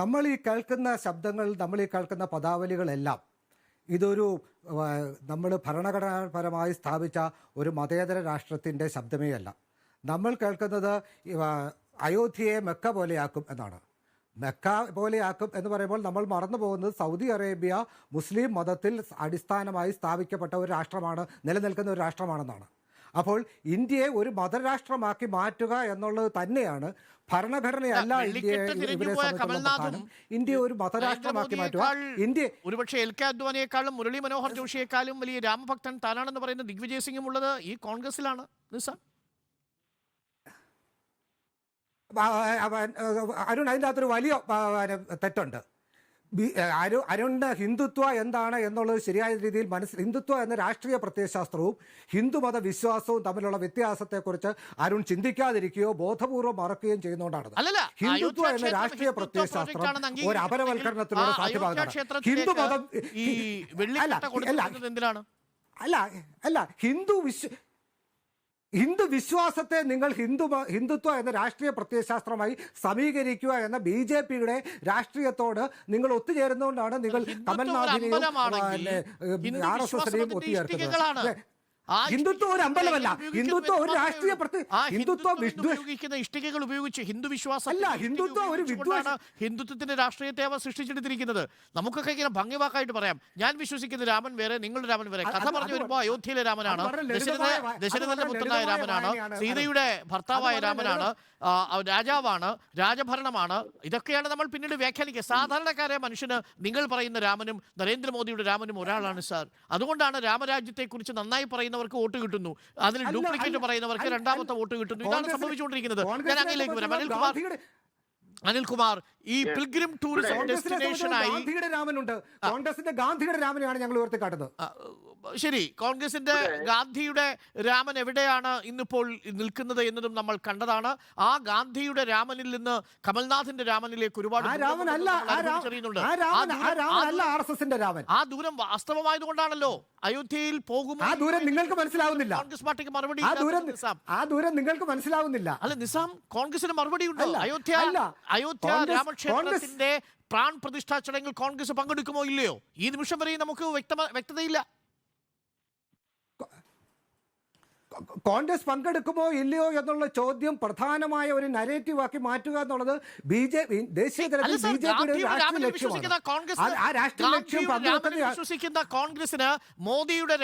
നമ്മൾ ഈ കേൾക്കുന്ന ശബ്ദങ്ങൾ നമ്മൾ ഈ കേൾക്കുന്ന പദാവലികളെല്ലാം ഇതൊരു നമ്മൾ ഭരണഘടനാപരമായി സ്ഥാപിച്ച ഒരു മതേതര രാഷ്ട്രത്തിന്റെ ശബ്ദമേ അല്ല. നമ്മൾ കേൾക്കുന്നത് അയോധ്യയെ മെക്ക പോലെയാക്കും എന്നാണ്. മെക്ക പോലെയാക്കും എന്ന് പറയുമ്പോൾ നമ്മൾ മറന്നു പോകുന്നത് സൗദി അറേബ്യ മുസ്ലിം മതത്തിൽ അടിസ്ഥാനമായി സ്ഥാപിക്കപ്പെട്ട ഒരു രാഷ്ട്രമാണ് നിലനിൽക്കുന്ന ഒരു രാഷ്ട്രമാണെന്നാണ്. അപ്പോൾ ഇന്ത്യയെ ഒരു മതരാഷ്ട്രമാക്കി മാറ്റുക എന്നുള്ളത് തന്നെയാണ് ഭരണഘടനയല്ല ഇന്ത്യയെ പ്രധാനം. ഒരു മതരാഷ്ട്രമാക്കി മാറ്റുക. ഇന്ത്യ ഒരുപക്ഷെ എൽ കെ അദ്വാനിയെക്കാളും മുരളി മനോഹർ ജോഷിയെക്കാളും വലിയ രാമഭക്തൻ താനാണെന്ന് പറയുന്ന ദിഗ്വിജയ് സിംഗും ഉള്ളത് ഈ കോൺഗ്രസിലാണ് നിസാം അരുൺ അതിന്റെ അകത്തൊരു വലിയ തെറ്റുണ്ട്. ബി- അരു അരുണ്ട ഹിന്ദുത്വ എന്താണ് എന്നുള്ളത് ശരിയായ രീതിയിൽ മനസ്സിൽ ഹിന്ദുത്വ എന്ന രാഷ്ട്രീയ പ്രത്യയശാസ്ത്രവും ഹിന്ദുമത വിശ്വാസവും തമ്മിലുള്ള വ്യത്യാസത്തെക്കുറിച്ച് അരുൺ ചിന്തിക്കാതിരിക്കുകയോ ബോധപൂർവം മറക്കുകയും ചെയ്യുന്നതുകൊണ്ടാണ് ഹിന്ദുത്വ എന്ന രാഷ്ട്രീയ പ്രത്യയശാസ്ത്രം ഒരു അപരവൽക്കരണത്തിലൂടെ സാധ്യമാകുന്നതാണ്. ഹിന്ദുമതം അല്ല അല്ല അല്ല ഹിന്ദു വിശ്വ ഹിന്ദു വിശ്വാസത്തെ നിങ്ങൾ ഹിന്ദു ഹിന്ദുത്വ എന്ന രാഷ്ട്രീയ പ്രത്യയശാസ്ത്രമായി സമീകരിക്കുക എന്ന ബി ജെ പിയുടെ രാഷ്ട്രീയത്തോട് നിങ്ങൾ ഒത്തുചേരുന്നതുകൊണ്ടാണ് നിങ്ങൾ കമൽനാഥിനെയും ആർ എസ് എസിനെയും ഒത്തുചേർക്കുന്നത് ഹിന്ദുത്വം ഒരു അമ്പലമല്ല. ഹിന്ദുത്വം ഒരു രാഷ്ട്രീയ ഹിന്ദുത്വം ഉപയോഗിക്കുന്ന ഇഷ്ടികകൾ ഉപയോഗിച്ച് ഹിന്ദു വിശ്വാസം അല്ല, ഹിന്ദുത്വം ഒരു ഹിന്ദുത്വത്തിന്റെ രാഷ്ട്രീയത്തെ അവർ സൃഷ്ടിച്ചെടുത്തിരിക്കുന്നത്. നമുക്കൊക്കെ ഇങ്ങനെ ഭംഗിവാക്കായിട്ട് പറയാം. ഞാൻ വിശ്വസിക്കുന്ന രാമൻ വേറെ നിങ്ങളുടെ രാമൻ വേറെ. കഥ പറഞ്ഞു വരുമ്പോ വരുമ്പോൾ അയോധ്യയിലെ രാമനാണ്. ദശരഥ ദശരഥന്റെ പുത്രനായ രാമനാണ്. സീതയുടെ ഭർത്താവായ രാമനാണ്. രാജാവാണ്. രാജഭരണമാണ്. ഇതൊക്കെയാണ് നമ്മൾ പിന്നീട് വ്യാഖ്യാനിക്കുക. സാധാരണക്കാരായ മനുഷ്യന് നിങ്ങൾ പറയുന്ന രാമനും നരേന്ദ്രമോദിയുടെ രാമനും ഒരാളാണ് സാർ. അതുകൊണ്ടാണ് രാമരാജ്യത്തെ കുറിച്ച് നന്നായി പറയുന്നവർക്ക് വോട്ട് കിട്ടുന്നു. അതിൽ ഡ്യൂപ്ലിക്കേറ്റ് പറയുന്നവർക്ക് രണ്ടാമത്തെ വോട്ട് കിട്ടുന്നു. ഇതാണ് സംഭവിച്ചുകൊണ്ടിരിക്കുന്നത്. ഞാൻ അങ്ങനെ വരാം. അനിൽ അനിൽകുമാർ അനിൽകുമാർ ഈ പിൽഗ്രിം ടൂറിസം ഡെസ്റ്റിനേഷൻ ഡെസ്റ്റിനേഷനായി ഗാന്ധിയുടെ രാമനുണ്ട്. കോൺഗ്രസിന്റെ ഗാന്ധിയുടെ രാമനെയാണ് ഞങ്ങൾ ഉയർത്തി കാട്ടുന്നത് ശരി കോൺഗ്രസിന്റെ ഗാന്ധിയുടെ രാമൻ എവിടെയാണ് ഇന്നിപ്പോൾ നിൽക്കുന്നത് എന്നതും നമ്മൾ കണ്ടതാണ്. ആ ഗാന്ധിയുടെ രാമനിൽ നിന്ന് കമൽനാഥിന്റെ രാമനിലേക്ക് ഒരുപാട് ആ ദൂരം വാസ്തവമായതുകൊണ്ടാണല്ലോ. അയോധ്യയിൽ പോകുമ്പോൾ ആ ദൂരം നിങ്ങൾക്ക് മനസ്സിലാവുന്നില്ല. കോൺഗ്രസ് പാർട്ടിക്ക് മറുപടി ആ ദൂരം നിങ്ങൾക്ക് മനസ്സിലാവുന്നില്ല. അല്ല നിസാം കോൺഗ്രസിന് മറുപടി ഉണ്ടോ? അയോധ്യ അല്ല. അയോധ്യ രാമക്ഷേത്രത്തിന്റെ പ്രാൺ പ്രതിഷ്ഠാ ചടങ്ങിൽ കോൺഗ്രസ് പങ്കെടുക്കുമോ ഇല്ലയോ? ഈ നിമിഷം വരെയും നമുക്ക് വ്യക്തതയില്ല. കോൺഗ്രസ് പങ്കെടുക്കുമോ ഇല്ലയോ എന്നുള്ള ചോദ്യം പ്രധാനമായ ഒരു നരേറ്റീവ് ആക്കി മാറ്റുക എന്നുള്ളത് ബി ജെ പി ദേശീയ തലത്തിൽ ബി ജെ പിയുടെ രാഷ്ട്രീയ ലക്ഷ്യമാണ്. ആ- രാഷ്ട്രീയ ലക്ഷ്യം വിശ്വസിക്കുന്ന കോൺഗ്രസിന് മോദിയുടെ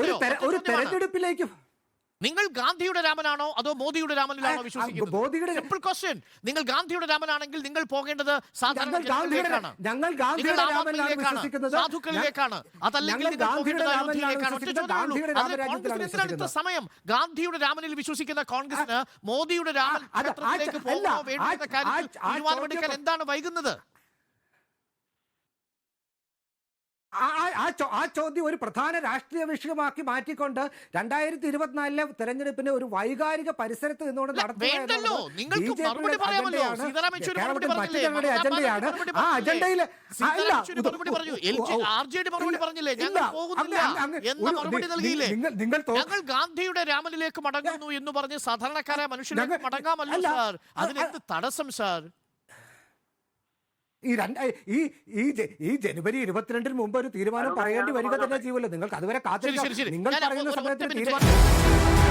ഒരു. തെരഞ്ഞെടുപ്പിലേക്ക് നിങ്ങൾ ഗാന്ധിയുടെ രാമനാണോ അതോ മോദിയുടെ രാമനിലാണോ വിശ്വസിക്കുന്നത്? സിമ്പിൾ ക്വസ്റ്റ്യൻ നിങ്ങൾ ഗാന്ധിയുടെ രാമനാണെങ്കിൽ നിങ്ങൾ പോകേണ്ടത് സാധുക്കളിലേക്കാണ്. അതല്ലെങ്കിൽ നിങ്ങൾ സമയം? ഗാന്ധിയുടെ രാമനിൽ വിശ്വസിക്കുന്ന കോൺഗ്രസിന് മോദിയുടെ രാമൻ എന്താണ് അത് ആ ക്ഷേത്രത്തിലേക്ക് ച- അല്ല, പോകണോ വേണ്ടോ എന്ന ആ- കാര്യത്തിൽ ആ- ആ തീരുമാനമെടുക്കാൻ ചോദ്യം- എന്താണ് വൈകുന്നത് ആ ചോദ്യം ഒരു പ്രധാന രാഷ്ട്രീയ വിഷയമാക്കി മാറ്റിക്കൊണ്ട് രണ്ടായിരത്തി ഇരുപത്തിനാലിലെ തെരഞ്ഞെടുപ്പിന്റെ ഒരു വൈകാരിക പരിസരത്ത് നിന്നുകൊണ്ട് നടത്തുന്നത്. അജണ്ടയാണ്. ആ? അജണ്ടയിൽ? നിങ്ങൾ ഞങ്ങൾ ഗാന്ധിയുടെ രാമനിലേക്ക് മടങ്ങുന്നു എന്ന് പറഞ്ഞ് സാധാരണക്കാരായ മനുഷ്യരിലേക്ക് മടങ്ങാമല്ലോ സാർ അതിനെന്ത് തടസ്സം സാർ ഈ രണ്ട് ഈ ഈ ഈ ജനുവരി ഇരുപത്തിരണ്ടിന് മുമ്പ് ഒരു തീരുമാനം പറയേണ്ടി വരിക തന്നെ ചെയ്യുമല്ലോ നിങ്ങൾക്ക് അതുവരെ കാത്തിരിക്കാം. നിങ്ങൾ പറയുന്ന സമയത്ത് തീരുമാനം